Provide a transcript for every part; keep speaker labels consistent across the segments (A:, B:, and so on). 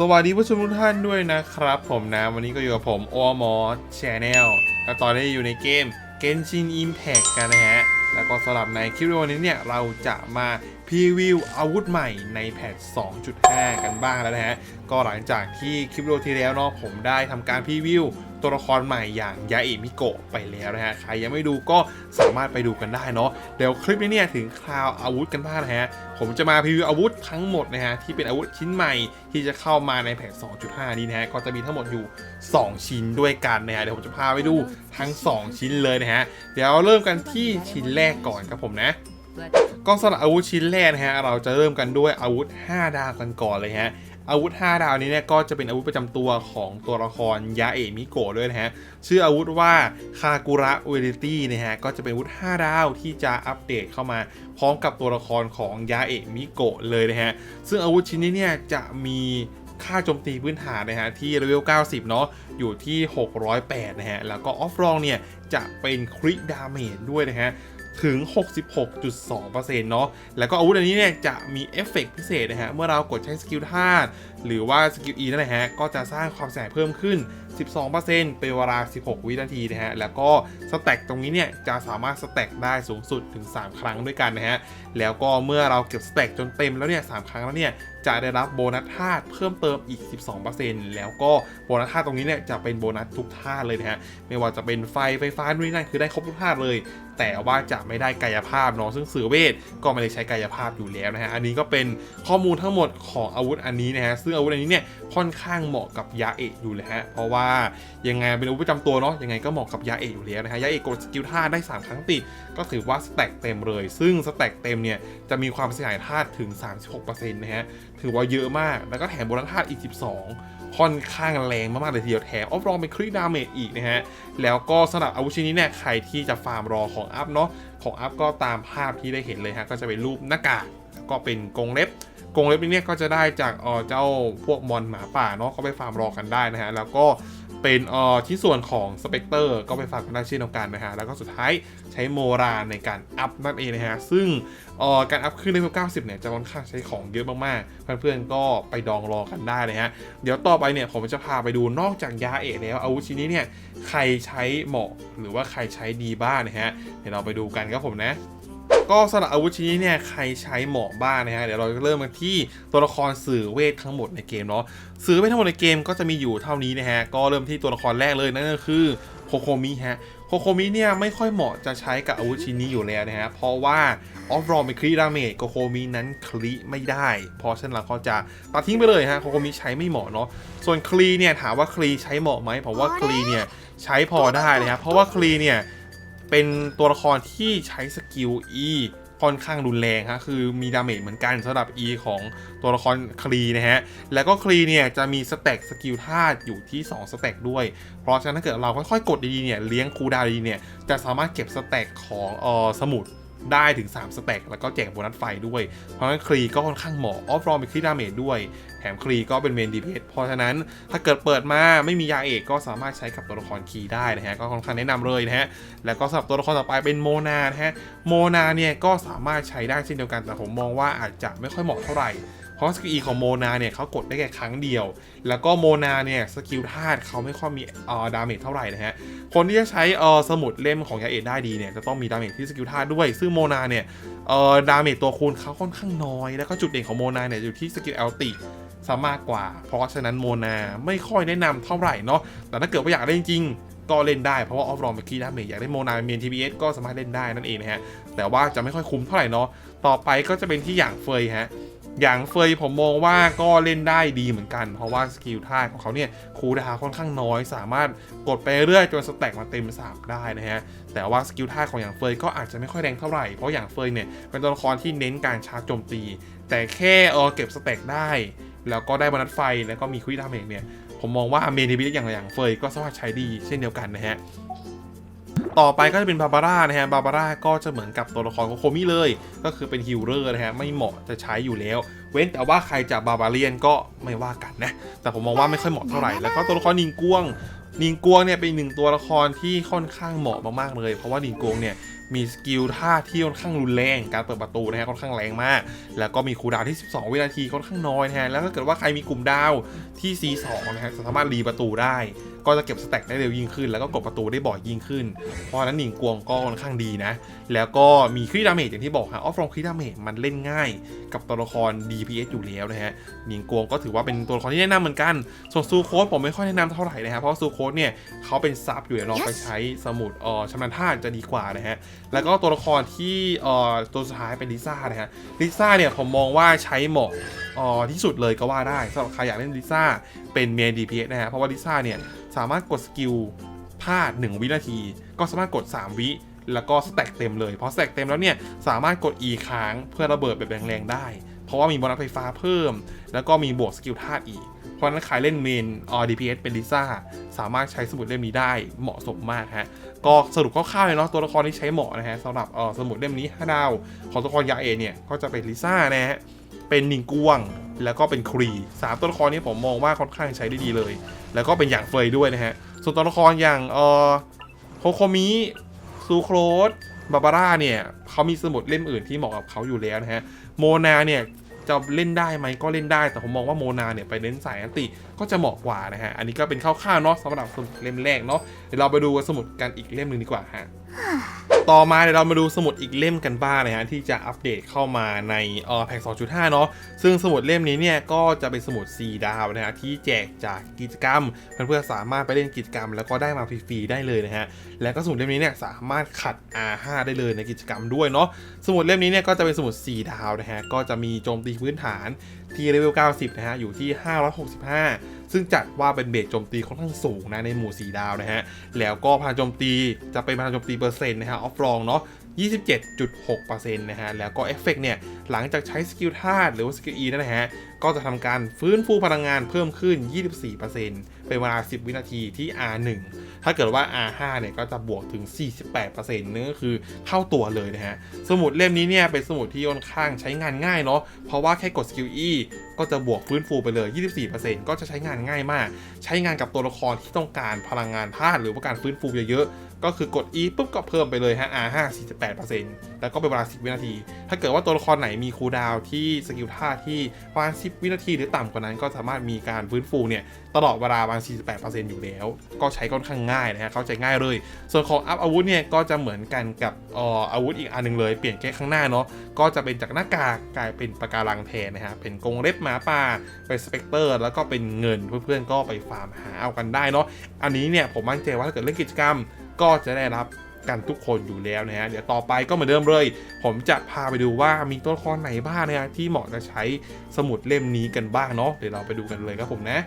A: สวัสดีผู้ชมทุกท่านด้วยนะครับ ผมนะวันนี้ก็อยู่กับผมโอมอชแนลแล้วตอนนี้อยู่ในเกม Genshin Impact กันนะฮะ แล้วก็สำหรับในคลิปวิดีโอนี้เนี่ย เราจะมาพรีวิวอาวุธใหม่ในแพท 2.5 กันบ้างแล้วนะฮะ ก็หลังจากที่คลิปวิดีโอที่แล้วเนาะผมได้ทำการพรีวิว ตัวละครใหม่อย่างยาอิมิโกะไปแล้วนะฮะ ใครยังไม่ดูก็สามารถไปดูกันได้เนาะ เดี๋ยวคลิปนี้เนี่ยถึงคราวอาวุธกันบ้างนะฮะ ผมจะมาพรีวิวอาวุธทั้งหมดนะฮะที่เป็นอาวุธชิ้นใหม่ที่จะเข้ามาในแผน2.5 นี้นะฮะ ก็จะมีทั้งหมดอยู่ 2 ชิ้นด้วยกันนะฮะ เดี๋ยวผมจะพาไปดูทั้ง 2 ชิ้นเลยนะฮะ เดี๋ยวเริ่มกันที่ชิ้นแรกก่อนครับผมนะก็สำหรับอาวุธชิ้นแรกนะฮะ เราจะเริ่มกันด้วยอาวุธ 5 ดาวกันก่อนเลยฮะ อาวุธ 5 ดาวนี้เนี่ยก็จะเป็นอาวุธประจำตัวของตัวละครยาเอะมิโกะด้วยนะฮะ ชื่ออาวุธว่าคากุระเวลิตี้นะฮะ ก็จะเป็นอาวุธ 5 ดาวที่จะอัปเดตเข้ามาพร้อมกับตัวละครของยาเอะมิโกะเลยนะฮะ ซึ่งอาวุธชิ้นนี้เนี่ยจะมีค่าโจมตีพื้นฐานนะฮะที่เลเวล 90 เนาะอยู่ที่ 608 นะฮะ แล้วก็ออฟรองเนี่ยจะเป็นคริดาเมจด้วยนะฮะ ถึง 66.2%เนาะ แล้วก็อาวุธอันนี้เนี่ยจะมีเอฟเฟกต์พิเศษนะฮะ เมื่อเรากดใช้สกิลธาตุหรือว่าสกิล E นั่นแหละฮะ ก็จะสร้างความเสียหายเพิ่มขึ้น 12%เป็นเวลา 16 วินาทีนะฮะ แล้วก็สแต็กตรงนี้เนี่ยจะสามารถสแต็กได้สูงสุดถึง 3 ครั้งด้วยกันนะฮะ แล้วก็เมื่อเราเก็บสแต็กจนเต็มแล้วเนี่ย 3 ครั้งแล้วเนี่ย จะได้รับโบนัสธาตุเพิ่มเติมอีก 12%แล้วก็โบนัสธาตุตรงนี้เนี่ยจะเป็นโบนัสทุกธาตุเลยนะฮะไม่ว่าจะเป็นไฟไฟฟ้านู่นนั่นคือได้ครบทุกธาตุเลย แต่ว่าจะไม่ได้กายภาพเนาะซึ่งเสือเวทก็ไม่ได้ใช้กายภาพอยู่แล้วนะฮะอันนี้ก็เป็นข้อมูลทั้งหมดของอาวุธอันนี้นะฮะซึ่งอาวุธอันนี้เนี่ยค่อนข้างเหมาะกับยาเอะอยู่เลยฮะเพราะว่ายังไงเป็นอาวุธประจำตัวเนาะยังไงก็เหมาะกับยาเอะอยู่แล้วนะฮะยาเอะกดสกิลท่าได้ 3 ครั้งติด ก็ถือว่าสแต็กเต็มเลย ซึ่งสแต็กเต็มเนี่ยจะมีความเสียหายธาตุถึง 36%นะฮะถือว่าเยอะมาก แล้วก็แถมโบนัสธาตุอีก 12 ค่อนข้างแรงมากๆเลยทีเดียวแถมออฟรองเป็นคริดาเมจอีกนะฮะ แล้วก็สำหรับอาวุธชิ้นนี้เนี่ยใครที่จะฟาร์มรอของอัพเนาะ ของอัพก็ตามภาพที่ได้เห็นเลยฮะ ก็จะเป็นรูปหน้ากากก็เป็นกรงเล็บกรงเล็บนี้เนี่ยก็จะได้จากเออเจ้าพวกมอนหมาป่าเนาะก็ไปฟาร์มรอกันได้นะฮะ แล้วก็ เป็นออชิ้นส่วนของสเปกเตอร์ก็ไปฝากกันได้เช่นเดียวกันนะฮะ แล้วก็สุดท้ายใช้โมราในการอัพนั่นเองนะฮะ ซึ่งออการอัพขึ้นเลเวล90 เนี่ยจะค่อนข้างใช้ของเยอะมากๆ เพื่อนๆก็ไปดองรอกันได้นะฮะ เดี๋ยวต่อไปเนี่ยผมจะพาไปดูนอกจากยาเอะแล้วอาวุธชิ้นนี้เนี่ยใครใช้เหมาะหรือว่าใครใช้ดีบ้างนะฮะ เดี๋ยวเราไปดูกันครับผมนะ ก็สำหรับอาวุธชิ้นนี้เนี่ยใครใช้เหมาะบ้างนะฮะเดี๋ยวเราจะเริ่มกันที่ตัวละครสื่อเวททั้งหมดในเกมเนาะสื่อเวททั้งหมดในเกมก็จะมีอยู่เท่านี้นะฮะก็เริ่มที่ตัวละครแรกเลยนั่นก็คือโคโคมิฮะโคโคมิเนี่ยไม่ค่อยเหมาะจะใช้กับอาวุธชิ้นนี้อยู่แล้วนะฮะเพราะว่าออฟรอเป็นครีดาเมจโคโคมินั้นคลีไม่ได้ เพราะฉะนั้นเราก็จะตัดทิ้งไปเลยฮะโคโคมิใช้ไม่เหมาะเนาะส่วนคลีเนี่ยถามว่าคลีใช้เหมาะไหมผมว่าคลีเนี่ยใช้พอได้นะฮะเพราะว่าคลีเนี่ย เป็นตัวละครที่ใช้สกิล E ค่อนข้างรุนแรงฮะคือมีดาเมจเหมือนกันสำหรับ E ของตัวละครคลีนะฮะ แล้วก็คลีเนี่ยจะมีสแต็กสกิลธาตุอยู่ที่ 2 สแต็กด้วย เพราะฉะนั้นถ้าเกิดเราค่อยๆกดดีๆเนี่ยเลี้ยงคูดาวดีเนี่ยจะสามารถเก็บสแต็กของเออสมุด ได้ถึง 3 สแต็กแล้วก็แจกโบนัสไฟด้วย เพราะฉะนั้นครีก็ค่อนข้างเหมาะออฟรอมเป็นครีดาเมจด้วย แถมครีก็เป็นเมนดีเพเพราะฉะนั้นถ้าเกิดเปิดมาไม่มียาเอกก็สามารถใช้กับตัวละครครีได้นะฮะก็ค่อนข้างแนะนำเลยนะฮะแล้วก็สำหรับตัวละครต่อไปเป็นโมนานะฮะโมนาเนี่ยก็สามารถใช้ได้เช่นเดียวกันแต่ผมมองว่าอาจจะไม่ค่อยเหมาะเท่าไหร่ เพราะสกิล E ของโมนาเนี่ยเขากดได้แค่ครั้งเดียว แล้วก็โมนาเนี่ยสกิลธาตุเขาไม่ค่อยมีเอ่อดาเมจเท่าไหร่นะฮะ คนที่จะใช้เอ่อสมุดเล่มของยาเอะได้ดีเนี่ยจะต้องมีดาเมจที่สกิลธาตุด้วย ซึ่งโมนาเนี่ยเอ่อดาเมจตัวคูณเขาค่อนข้างน้อย แล้วก็จุดเด่นของโมนาเนี่ยอยู่ที่สกิลเอลติซะมากกว่า เพราะฉะนั้นโมนาไม่ค่อยแนะนำเท่าไหร่เนาะ แต่ถ้าเกิดว่าอยากได้จริงก็เล่นได้เพราะว่าออฟรอมเมื่อกี้ดาเมจอยากได้โมนาเมียนทีบีเอสก็สามารถเล่นได้นั่นเองนะฮะ แต่ว่าจะไม่ค่อยคุ้มเท่าไหร่เนาะ ต่อไปก็จะเป็นที่อย่างเฟยฮะ อย่างเฟยผมมองว่าก็เล่นได้ดีเหมือนกัน เพราะว่าสกิลท่าของเขาเนี่ยคูลดาวค่อนข้างน้อย สามารถกดไปเรื่อยจนสแต็กมาเต็ม3ได้นะฮะแต่ว่าสกิลท่าของอย่างเฟยก็อาจจะไม่ค่อยแรงเท่าไหร่ เพราะอย่างเฟยเนี่ยเป็นตัวละครที่เน้นการชาร์จโจมตี แต่แค่เออเก็บสแต็กได้ แล้วก็ได้โบนัสไฟแล้วก็มีควิดาเมจเนี่ยผมมองว่าเมนทีบีอย่างอย่างเฟยก็สามารถใช้ดีเช่นเดียวกันนะฮะ ต่อไปก็จะเป็นบาบาร่านะฮะ บาบาร่าก็จะเหมือนกับตัวละครของโคมิเลย ก็คือเป็นฮิลเลอร์นะฮะ ไม่เหมาะจะใช้อยู่แล้ว เว้นแต่ว่าใครจะบาบาเลียนก็ไม่ว่ากันนะ แต่ผมมองว่าไม่ค่อยเหมาะเท่าไหร่ แล้วก็ตัวละครนิงกวง นิงกวงเนี่ยเป็นหนึ่งตัวละครที่ค่อนข้างเหมาะมากๆเลย เพราะว่านิงกวงเนี่ยมีสกิลท่าที่ค่อนข้างรุนแรง การเปิดประตูนะฮะค่อนข้างแรงมาก แล้วก็มีคูลดาวน์ที่ 12 วินาทีค่อนข้างน้อยนะฮะ แล้วถ้าเกิดว่าใครมีกลุ่มดาวที่ C2 นะฮะสามารถรีประตูได้ ก็จะเก็บสแต็กได้เร็วยิ่งขึ้น แล้วก็กดประตูได้บ่อยยิ่งขึ้น เพราะนั้นหนิงกวงก็ค่อนข้างดีนะ แล้วก็มีคริดาเมจอย่างที่บอกฮะออฟรองคริดาเมจมันเล่นง่ายกับตัวละคร DPS อยู่แล้วนะฮะหนิงกวงก็ถือว่าเป็นตัวละครที่แนะนำเหมือนกัน ส่วนซูโคสผมไม่ค่อยแนะนำเท่าไหร่นะฮะเพราะซูโคสเนี่ยเขาเป็นซับอยู่เดี๋ยวลองไปใช้สมุดเอ่อชำนาญท่าจะดีกว่านะฮะแล้วก็ตัวละครที่เอ่อตัวสุดท้ายเป็นลิซ่านะฮะลิซ่าเนี่ยผมมองว่าใช้เหมาะเอ่อที่สุดเลยก็ว่าได้สำหรับใครอยากเล่นลิซ่าเป็นเมน DPS นะฮะเพราะว่าลิซ่าเนี่ยสามารถกดสกิลพลาด 1 วินาที ก็สามารถกด 3 วิแล้วก็สแต็กเต็มเลยพอสแต็กเต็มแล้วเนี่ยสามารถกด E ค้างเพื่อระเบิดแบบแรงๆได้ เพราะว่ามีโบนัสไฟฟ้าเพิ่ม แล้วก็มีบวกสกิลธาตุอีก เพราะฉะนั้นใครเล่นเมนอ DPS เป็นลิซ่าสามารถใช้สมุดเล่มนี้ได้เหมาะสมมากฮะ ก็สรุปคร่าวๆเลยเนาะตัวละครที่ใช้เหมาะนะฮะสำหรับเออสมุดเล่มนี้5ดาวของตัวละครยาเอเนี่ยก็จะเป็นลิซ่านะฮะเป็นนิงกวงแล้วก็เป็นครีสามตัวละครนี้ผมมองว่าค่อนข้างใช้ได้ดีเลย แล้วก็เป็นอย่างเฟยด้วยนะฮะส่วนตัวละครอย่างเออโคโคมิซูโครสบาบาร่าเนี่ยเขามีสมุดเล่มอื่นที่เหมาะกับเขาอยู่แล้วนะฮะโมนาเนี่ย จะเล่นได้ไหมก็เล่นได้ แต่ผมมองว่าโมนาเนี่ยไปเน้นสายอันติก็จะเหมาะกว่านะฮะ อันนี้ก็เป็นคร่าวๆเนาะสำหรับสมุดเล่มแรกเนาะเดี๋ยวเราไปดูสมุดกันอีกเล่มหนึ่งดีกว่าฮะ ต่อมาเดี๋ยวเรามาดูสมุดอีกเล่มกันบ้างนะฮะที่จะอัปเดตเข้ามาในเอ่อแพ็ก2.5 เนาะซึ่งสมุดเล่มนี้เนี่ยก็จะเป็นสมุด4ดาวนะฮะที่แจกจากกิจกรรมเพื่อนๆสามารถไปเล่นกิจกรรม แล้วก็ได้มาฟรีๆได้เลยนะฮะแล้วก็สมุดเล่มนี้เนี่ยสามารถขัด R5 ได้เลยในกิจกรรมด้วยเนาะสมุดเล่มนี้เนี่ยก็จะเป็นสมุด4ดาวนะฮะก็จะมีโจมตีพื้นฐานที่เลเวล90นะฮะอยู่ที่ 565ซึ่งจัดว่าเป็นเบสโจมตีค่อนข้างสูงนะในหมู่4ดาวนะฮะ แล้วก็พลังโจมตีจะเป็นพลังโจมตีเปอร์เซ็นต์นะฮะออฟรองเนาะ27.6%นะฮะ แล้วก็เอฟเฟกเนี่ย หลังจากใช้สกิลธาตุหรือว่าสกิลอีนั่นนะฮะ ก็จะทำการฟื้นฟูพลังงานเพิ่มขึ้น 24%เป็นเวลา 10 วินาทีที่ R1 ถ้าเกิดว่า R5 เนี่ยก็จะบวกถึง 48%นั่นก็คือเข้าตัวเลยนะฮะ สมุดเล่มนี้เนี่ยเป็นสมุดที่ค่อนข้างใช้งานง่ายเนาะ เพราะว่าแค่กดสกิล E ก็จะบวกฟื้นฟูไปเลย 24%ก็จะใช้งานง่ายมาก ใช้งานกับตัวละครที่ต้องการพลังงานธาตุหรือว่าการฟื้นฟูเยอะๆ ก็คือกด E ปุ๊บก็เพิ่มไปเลยฮะ R5 48 แล้วก็เป็นเวลา 10 วินาที ถ้าเกิดว่าตัวละครไหนมีคูลดาวที่สกิลท่าที่ประมาณ 10 วินาทีหรือต่ำกว่านั้นก็สามารถมีการฟื้นฟูเนี่ย ตลอดเวลาประมาณ 48 อยู่แล้ว ก็ใช้ค่อนข้างง่ายนะฮะ เข้าใจง่ายเลย ส่วนของอัพอาวุธเนี่ย ก็จะเหมือนกันกับอ่ออาวุธอีกอันหนึงเลย เปลี่ยนแค่ข้างหน้าเนาะ ก็จะเป็นจากหน้ากากกลายเป็นปะการังแทนนะฮะ เป็นกรงเล็บหมาป่า เป็นสเปกเตอร์ แล้วก็เป็นเงินเพื่อนๆก็ไปฟาร์มหาเอากันได้เนาะ อันนี้เนี่ยผมมั่นใจว่าถ้าเกิดเล่นกิจกรรม ก็จะได้รับกันทุกคนอยู่แล้วนะฮะ เดี๋ยวต่อไปก็เหมือนเดิมเลย ผมจะพาไปดูว่ามีตัวละครไหนบ้างนะฮะที่เหมาะจะใช้สมุดเล่มนี้กันบ้างเนาะ เดี๋ยวเราไปดูกันเลยครับผมนะ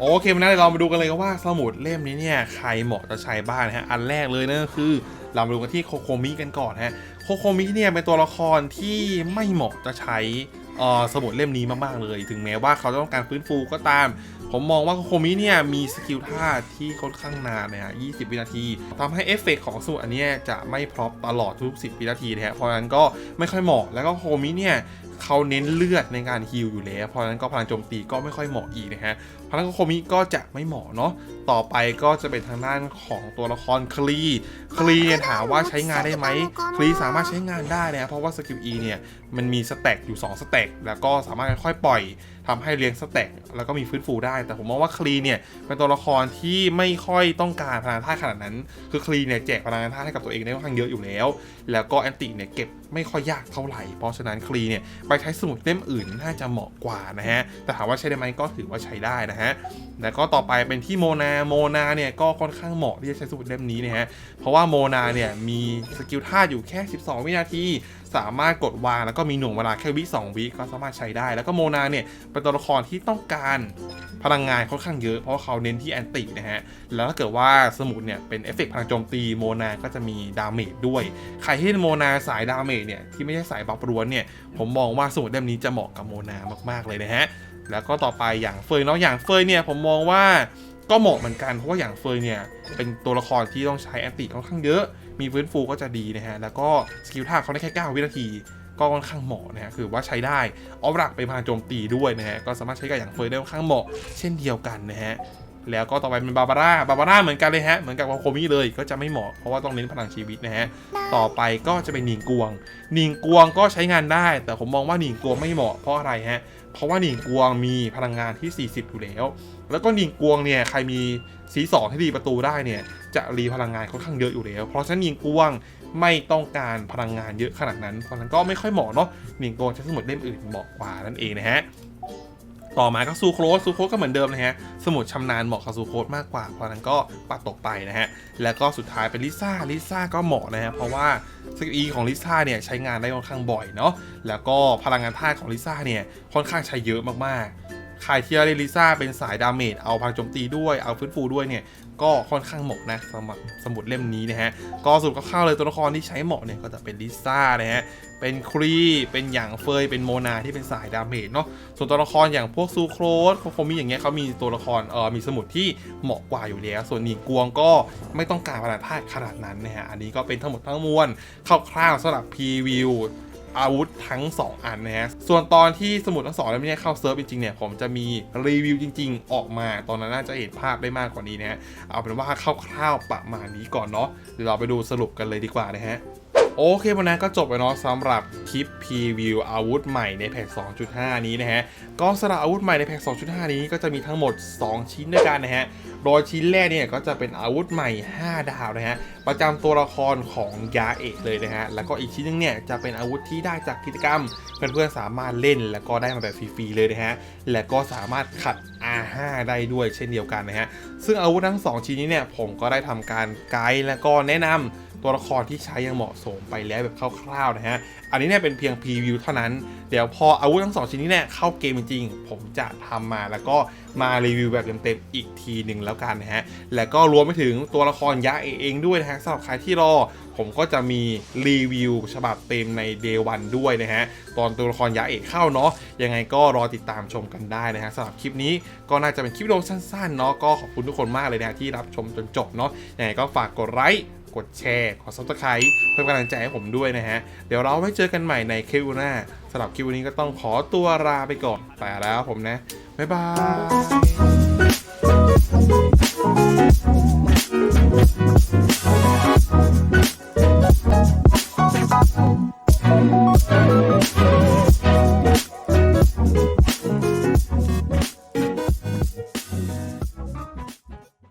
A: โอเควันนั้นเดี๋ยวเรามาดูกันเลยครับว่าสมุดเล่มนี้เนี่ยใครเหมาะจะใช้บ้างนะฮะ อันแรกเลยนั่นก็คือเรามาดูกันที่โคโคมิกันก่อนฮะ โคโคมิเนี่ยเป็นตัวละครที่ไม่เหมาะจะใช้ สมุดเล่มนี้มากๆเลย ถึงแม้ว่าเขาจะต้องการฟื้นฟูก็ตาม ผมมองว่าโคมิเนี่ยมีสกิลท่าที่ค่อนข้างนานนะฮะ 20 วินาทีทำให้เอฟเฟกต์ของสมุดอันนี้จะไม่พร็อพตลอดทุก 10 วินาทีนะฮะ เพราะฉะนั้นก็ไม่ค่อยเหมาะ แล้วก็โคมิเนี่ยเขาเน้นเลือดในการฮิลอยู่แล้ว เพราะฉะนั้นก็พลังโจมตีก็ไม่ค่อยเหมาะอีกนะฮะ พลังโคโคมิก็จะไม่เหมาะเนาะ ต่อไปก็จะเป็นทางด้านของตัวละครคลี คลีเนี่ยถามว่าใช้งานได้ไหม คลีสามารถใช้งานได้นะ เพราะว่าสกิล E เนี่ยมันมีสแต็กอยู่2สแต็กแล้วก็สามารถค่อยปล่อยทำให้เลี้ยงสแต็กแล้วก็มีฟื้นฟูได้ แต่ผมมองว่าคลีเนี่ยเป็นตัวละครที่ไม่ค่อยต้องการพลังธาตุขนาดนั้น คือคลีเนี่ยแจกพลังธาตุให้กับตัวเองได้ค่อนข้างเยอะอยู่แล้ว แล้วก็แอนติเนี่ยเก็บไม่ค่อยยากเท่าไหร่ เพราะฉะนั้นคลีเนี่ยไปใช้สมุดเล่มอื่นน่าจะเหมาะกว่านะฮะ แต่ถามว่าใช้ได้ไหมก็ถือว่าใช้ได้นะฮะ แล้วก็ต่อไปเป็นที่โมนา โมนาเนี่ยก็ค่อนข้างเหมาะที่จะใช้สมุดเล่มนี้นะฮะ เพราะว่าโมนาเนี่ยมีสกิลท่าอยู่แค่ 12 วินาที สามารถกดวางแล้วก็มีหน่วงเวลาแค่วิ2วิก็สามารถใช้ได้ แล้วก็โมนาเนี่ยเป็นตัวละครที่ต้องการพลังงานค่อนข้างเยอะเพราะเขาเน้นที่แอนตินะฮะ แล้วถ้าเกิดว่าสมุดเนี่ยเป็นเอฟเฟกพลังโจมตีโมนาก็จะมีดาเมจด้วย ใครที่โมนาสายดาเมจเนี่ยที่ไม่ใช่สายบัฟร้วนเนี่ยผมมองว่าสมุดเล่มนี้จะเหมาะกับโมนามากๆเลยนะฮะ แล้วก็ต่อไปอย่างเฟยเนาะอย่างเฟยเนี่ยผมมองว่าก็เหมาะเหมือนกันเพราะว่าอย่างเฟยเนี่ยเป็นตัวละครที่ต้องใช้แอนติค่อนข้างเยอะ มีฟื้นฟูก็จะดีนะฮะ แล้วก็สกิลท่าเขาได้แค่ 9 วินาที ก็ค่อนข้างเหมาะนะฮะ คือว่าใช้ได้ออฟรักเป็นพลังโจมตีด้วยนะฮะ ก็สามารถใช้กับอย่างเฟยได้ค่อนข้างเหมาะเช่นเดียวกันนะฮะ แล้วก็ต่อไปเป็นบาบาร่า บาบาร่าเหมือนกันเลยฮะ เหมือนกับวาโคมิเลย ก็จะไม่เหมาะ เพราะว่าต้องเน้นพลังชีวิตนะฮะ ต่อไปก็จะเป็นหนิงกวงหนิงกวงก็ใช้งานได้ แต่ผมมองว่าหนิงกวงไม่เหมาะเพราะอะไรฮะ เพราะว่าหนิงกวงมีพลังงานที่ 40 อยู่แล้ว แล้วก็หนิงกวงเนี่ยใครมีสีสองที่รีประตูได้เนี่ยจะรีพลังงานค่อนข้างเยอะอยู่แล้ว เพราะฉะนั้นหนิงกวงไม่ต้องการพลังงานเยอะขนาดนั้น เพราะฉะนั้นก็ไม่ค่อยเหมาะเนาะหนิงกวงใช้สมุดเล่มอื่นเหมาะกว่านั่นเองนะฮะ ต่อมาก็ซูโครสซูโครสก็เหมือนเดิมนะฮะ สมุดชำนาญเหมาะกับซูโครสมากกว่า เพราะนั้นก็ปัดตกไปนะฮะ แล้วก็สุดท้ายเป็นลิซ่า ลิซ่าก็เหมาะนะฮะ เพราะว่าสกิล E ของลิซ่าเนี่ยใช้งานได้ค่อนข้างบ่อยเนาะ แล้วก็พลังงานธาตุของลิซ่าเนี่ยค่อนข้างใช้เยอะมากๆใครที่เล่นลิซ่าเป็นสายดาเมจเอาพลังโจมตีด้วย เอาฟื้นฟูด้วยเนี่ย ก็ค่อนข้างเหมาะนะสำหรับสมุดเล่มนี้นะฮะ ก็สรุปคร่าวๆเลยตัวละครที่ใช้เหมาะเนี่ยก็จะเป็นลิซ่านะฮะ เป็นครีเป็นอย่างเฟย เป็นโมนาที่เป็นสายดาเมจเนาะ ส่วนตัวละครอย่างพวกซูโครสโคโคมิอย่างเงี้ยเขามีตัวละครเออมีสมุดที่เหมาะกว่าอยู่แล้ว ส่วนหนิงกวงก็ไม่ต้องการพลังธาตุขนาดนั้นนะฮะ อันนี้ก็เป็นทั้งหมดทั้งมวลคร่าวๆสำหรับพรีวิว อาวุธทั้ง 2 อันนะฮะ ส่วนตอนที่สมุดทั้งสองเล่มเนี้เข้าเซิร์ฟจริงๆเนี่ยผมจะมีรีวิวจริง ๆ ออกมาตอนนั้นน่าจะเห็นภาพได้มากกว่านี้นะฮะเอาเป็นว่าคร่าวๆประมาณนี้ก่อนเนาะเดี๋ยวเราไปดูสรุปกันเลยดีกว่านะฮะ โอเควันนั้นก็จบไปเนาะสำหรับคลิปพรีวิวอาวุธใหม่ในแพ็ก2.5 นี้นะฮะ ก็สำหรับอาวุธใหม่ในแพ็ก2.5 นี้ก็จะมีทั้งหมด 2 ชิ้นด้วยกันนะฮะ โดยชิ้นแรกเนี่ยก็จะเป็นอาวุธใหม่ 5 ดาวนะฮะ ประจำตัวละครของยาเอกเลยนะฮะ แล้วก็อีกชิ้นหนึงเนี่ยจะเป็นอาวุธที่ได้จากกิจกรรม เพื่อนๆสามารถเล่นแล้วก็ได้มาแบบฟรีๆเลยนะฮะ และก็สามารถขัด R5 ได้ด้วยเช่นเดียวกันนะฮะ ซึ่งอาวุธทั้ง 2 ชิ้นนี้เนี่ยผมก็ได้ทำการไกด์และก็แนะนำ ตัวละครที่ใช้ยังเหมาะสมไปแล้วแบบคร่าวๆนะฮะ อันนี้เนี่ยเป็นเพียงพรีวิวเท่านั้น เดี๋ยวพออาวุธทั้งสองชิ้นนี้เนี่ยเข้าเกมจริงๆ ผมจะทำมาแล้วก็มารีวิวแบบเต็มๆอีกทีหนึ่งแล้วกันนะฮะ และก็รวมไปถึงตัวละครยะเอเองด้วยนะฮะสำหรับใครที่รอ ผมก็จะมีรีวิวฉบับเต็มใน Day 1ด้วยนะฮะ ตอนตัวละครยะเอกเข้าเนาะ ยังไงก็รอติดตามชมกันได้นะฮะสำหรับคลิปนี้ก็น่าจะเป็นคลิปวิดีโอสั้นๆเนาะ ก็ขอบคุณทุกคนมากเลยนะที่รับชมจนจบเนาะ ยังไงก็ฝากกดไลค์ กดแชร์ขอซับสไครต์เพื่อกำลังใจให้ผมด้วยนะฮะ เดี๋ยวเราไว้เจอกันใหม่ในคลิปหน้าสำหรับคลิปนี้ก็ต้องขอตัวลาไปก่อนแตะแล้วผมนะ บ๊ายบาย